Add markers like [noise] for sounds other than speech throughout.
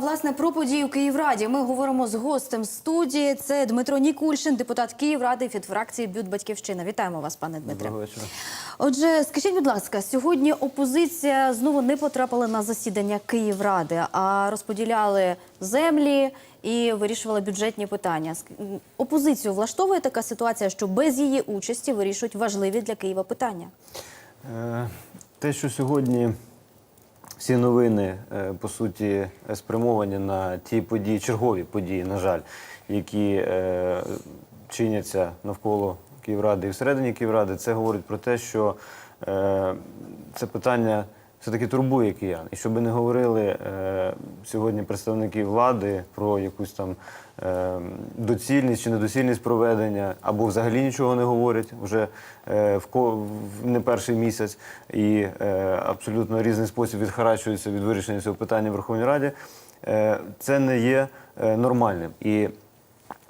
Власне, про події у Київраді ми говоримо з гостем студії. Це Дмитро Нікульшин, депутат Київради від фракції Бют Батьківщина. Вітаємо вас, пане Дмитре. Доброго вечора. Отже, скажіть, будь ласка, сьогодні опозиція знову не потрапила на засідання Київради, а розподіляли землі і вирішували бюджетні питання. Ск- Опозицію влаштовує така ситуація, що без її участі вирішують важливі для Києва питання. Е, Те, що сьогодні всі новини, е, по суті, спрямовані на ті події, чергові події, на жаль, які е, чиняться навколо Київради і всередині Київради, це говорить про те, що е, це питання все-таки турбує киян. І щоб не говорили сьогодні представники влади про якусь там доцільність чи недоцільність проведення, або взагалі нічого не говорять вже е, в, не перший місяць і е, абсолютно різний спосіб відхарачуються від вирішення цього питання в Верховній Раді, е, це не є нормальним. І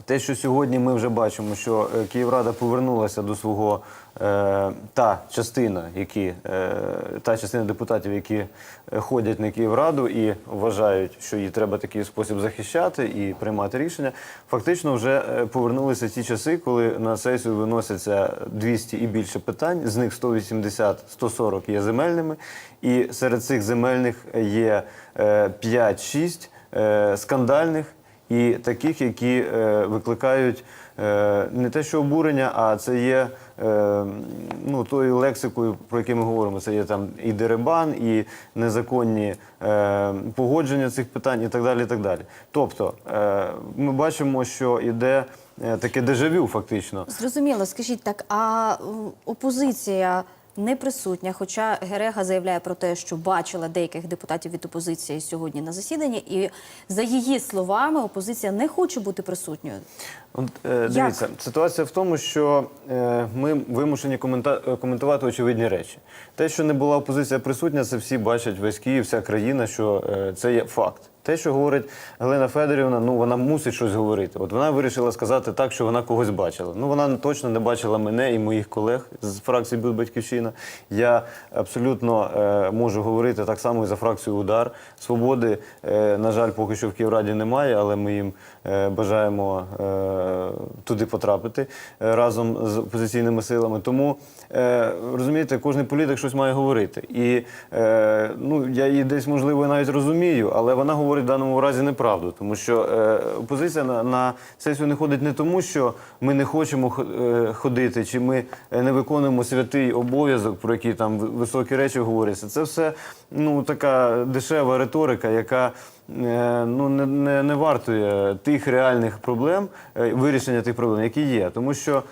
те, що сьогодні ми вже бачимо, що е, Київрада повернулася до свого е, та частина, які е, та частина депутатів, які е, ходять на Київраду і вважають, що її треба такий спосіб захищати і приймати рішення, фактично вже е, повернулися ті часи, коли на сесію виносяться 200 і більше питань, з них 180-140 є земельними, і серед цих земельних є е, 5-6 е, скандальних і таких, які е, викликають е, не те, що обурення, а це є е, ну, тою лексикою, про яку ми говоримо. Це є там і деребан, і незаконні погодження цих питань, і так далі. І так далі. Тобто ми бачимо, що йде е, таке дежавю, фактично. Зрозуміло, скажіть так, а опозиція не присутня, хоча Герега заявляє про те, що бачила деяких депутатів від опозиції сьогодні на засіданні, і за її словами, опозиція не хоче бути присутньою. От, е, дивіться, ситуація в тому, що е, ми вимушені коментувати очевидні речі. Те, що не була опозиція присутня, це всі бачать весь Київ, вся країна, що е, це є факт. Те, що говорить Галина Федорівна, ну вона мусить щось говорити. От вона вирішила сказати так, що вона когось бачила. Ну вона точно не бачила мене і моїх колег з фракції «Бют Батьківщина. Я абсолютно е, можу говорити так само і за фракцію Удар. Свободи, е, на жаль, поки що в Київраді немає, але ми їм бажаємо е, туди потрапити е, разом з опозиційними силами. Тому е, розумієте, кожен політик щось має говорити. І е, ну я її десь можливо навіть розумію, але вона говорить в даному разі неправду, тому що е, опозиція на, на сесію не ходить не тому, що ми не хочемо хо- е, ходити, чи ми е, не виконуємо святий обов'язок, про який там високі речі говоряться. Це все ну така дешева риторика, яка е, ну не, не, не вартує тих реальних проблем, е, вирішення тих проблем, які є, тому що.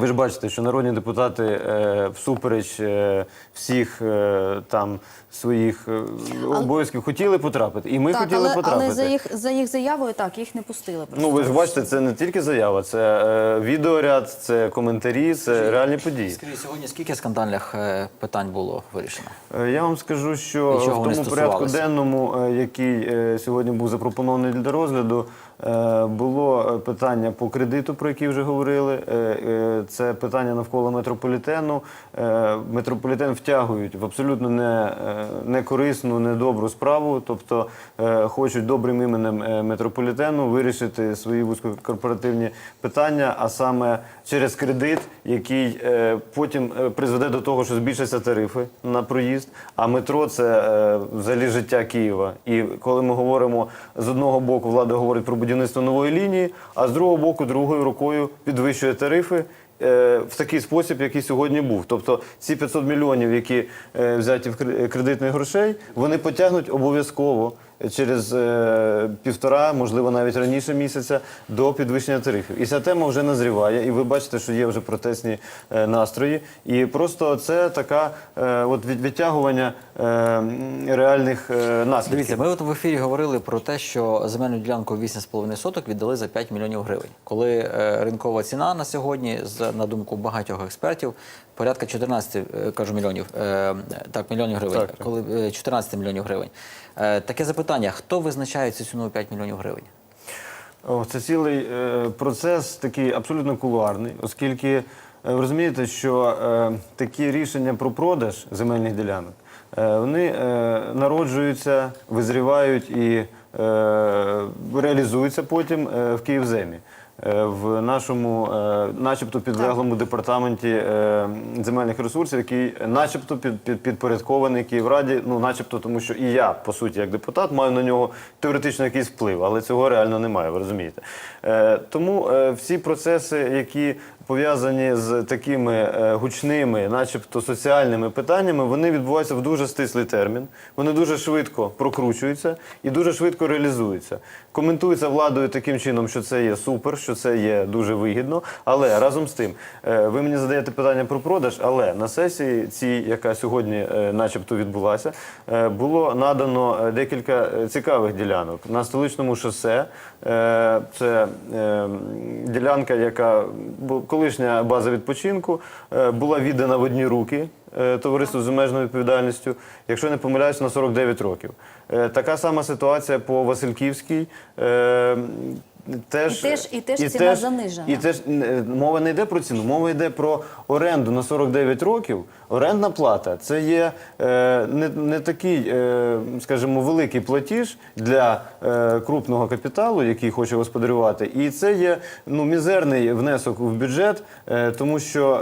Ви ж бачите, що народні депутати е, всупереч е, всіх е, там своїх е, обов'язків хотіли потрапити, і ми так, хотіли але, потрапити. але за їх за їх заявою так їх не пустили. Просто. Ну ви ж бачите, це не тільки заява, це е, відеоряд, це коментарі, це реальні події. Скажіть, сьогодні скільки скандальних е, питань було вирішено? Е, Я вам скажу, що в тому порядку денному, е, який е, сьогодні був запропонований для розгляду, було е, питання по кредиту, про який вже говорили. Е, е, Це питання навколо метрополітену. Е, Метрополітен втягують в абсолютно не, е, некорисну, недобру справу. Тобто е, хочуть добрим іменем е, метрополітену вирішити свої вузькокорпоративні питання, а саме через кредит, який е, потім е, призведе до того, що збільшаться тарифи на проїзд. А метро це е, взагалі життя Києва. І коли ми говоримо з одного боку, влада говорить про будівництво нової лінії, а з другого боку, другою рукою підвищує тарифи. е, В такий спосіб, який сьогодні був. Тобто ці 500 мільйонів, які е, взяті в кре- кредитних грошей, вони потягнуть обов'язково через е, півтора, можливо, навіть раніше місяця, до підвищення тарифів. І ця тема вже назріває, і ви бачите, що є вже протестні е, настрої. І просто це така е, от від- відтягування е, реальних е, наслідків. Дивіться, ми от в ефірі говорили про те, що земельну ділянку 8,5 соток віддали за 5 мільйонів гривень. Коли е, ринкова ціна на сьогодні, на думку багатьох експертів, порядка 14 е, кажу мільйонів, е, так, мільйонів гривень, Так, коли е, 14 мільйонів гривень. Е, Таке запитання: хто визначає цю ціну 5 мільйонів гривень? О, це цілий е, процес такий абсолютно кулуарний, оскільки е, ви розумієте, що е, такі рішення про продаж земельних ділянок Е, Вони е, народжуються, визрівають і е, реалізуються потім е, в Київземі. Е, В нашому, е, начебто, підлеглому департаменті е, земельних ресурсів, який начебто під, під, підпорядкований Київраді, ну начебто, тому що і я, по суті, як депутат, маю на нього теоретично якийсь вплив, але цього реально немає, ви розумієте. Тому всі процеси, які пов'язані з такими е, гучними, начебто соціальними питаннями, вони відбуваються в дуже стислий термін. Вони дуже швидко прокручуються і дуже швидко реалізуються. Коментуються владою таким чином, що це є супер, що це є дуже вигідно. Але разом з тим, е, ви мені задаєте питання про продаж, але на сесії, цій, яка сьогодні, е, начебто, відбулася, було надано декілька цікавих ділянок на столичному шосе. Це ділянка, яка бу- колишня база відпочинку, е, була віддана в одні руки е, товариству з обмеженою відповідальністю, якщо не помиляюсь, на 49 років. Е, Така сама ситуація по Васильківській. Теж, І теж- і теж ціна занижена. І теж е, мова не йде про ціну, мова йде про оренду на 49 років. Орендна плата це є е, не, не такий, е, скажімо, великий платіж для е, крупного капіталу, який хоче господарювати. І це є ну, мізерний внесок в бюджет, е, тому що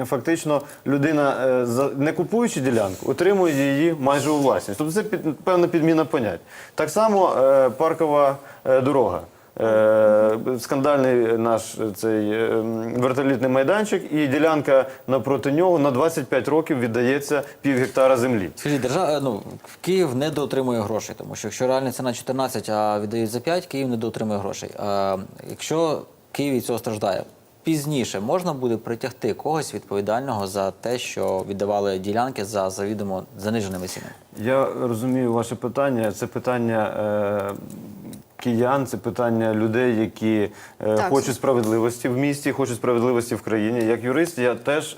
е, фактично людина, е, не купуючи ділянку, отримує її майже у власність. Тобто це під, певна підміна понять. Так само е, паркова е, дорога. Е, Скандальний наш е, цей е, вертолітний майданчик і ділянка напроти нього на 25 років віддається пів гектара землі. Скажіть, держава, ну, Київ не доотримує грошей, тому що якщо реальна ціна 14, а віддають за 5, Київ не доотримує грошей. А якщо Київ від цього страждає, пізніше можна буде притягти когось відповідального за те, що віддавали ділянки за завідомо заниженими цінами? Я розумію ваше питання. Це питання е, киян, це питання людей, які е, Так. хочуть справедливості в місті, хочуть справедливості в країні. Як юрист, я теж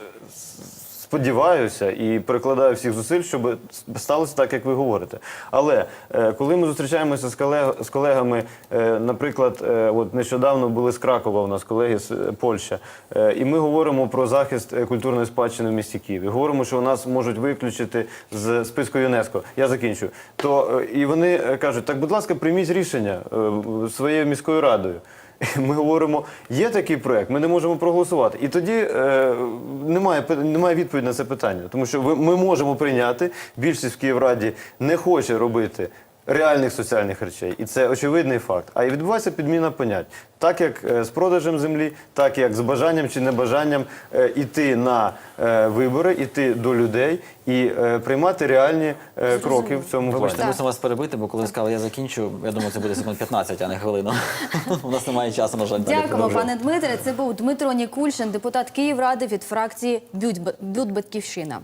сподіваюся і перекладаю всіх зусиль, щоб сталося так, як ви говорите. Але е, коли ми зустрічаємося з, колег, з колегами, е, наприклад, е, от нещодавно були з Кракова у нас колеги з Польща, і ми говоримо про захист культурної спадщини в місті Києві. Говоримо, що у нас можуть виключити з списку ЮНЕСКО. Я закінчу. То і вони кажуть: так, будь ласка, прийміть рішення своєю міською радою. [laughs] Ми говоримо, є такий проект, ми не можемо проголосувати. І тоді е, немає, немає відповіді на це питання. Тому що ми можемо прийняти, більшість в Київраді не хоче робити реальних соціальних речей. І це очевидний факт. А і відбувається підміна понять. Так як е, з продажем землі, так як з бажанням чи небажанням е, іти на е, вибори, іти до людей і е, приймати реальні е, кроки в цьому Вибачте, плані. мусимо вас перебити, бо коли ви сказали, я закінчу, я думаю, це буде секунд 15, а не хвилину. [laughs] У нас немає часу, на жаль, далі Дякуємо, продовжувати. пане Дмитре. Це був Дмитро Нікульшин, депутат Київради від фракції Бют Батьківщина.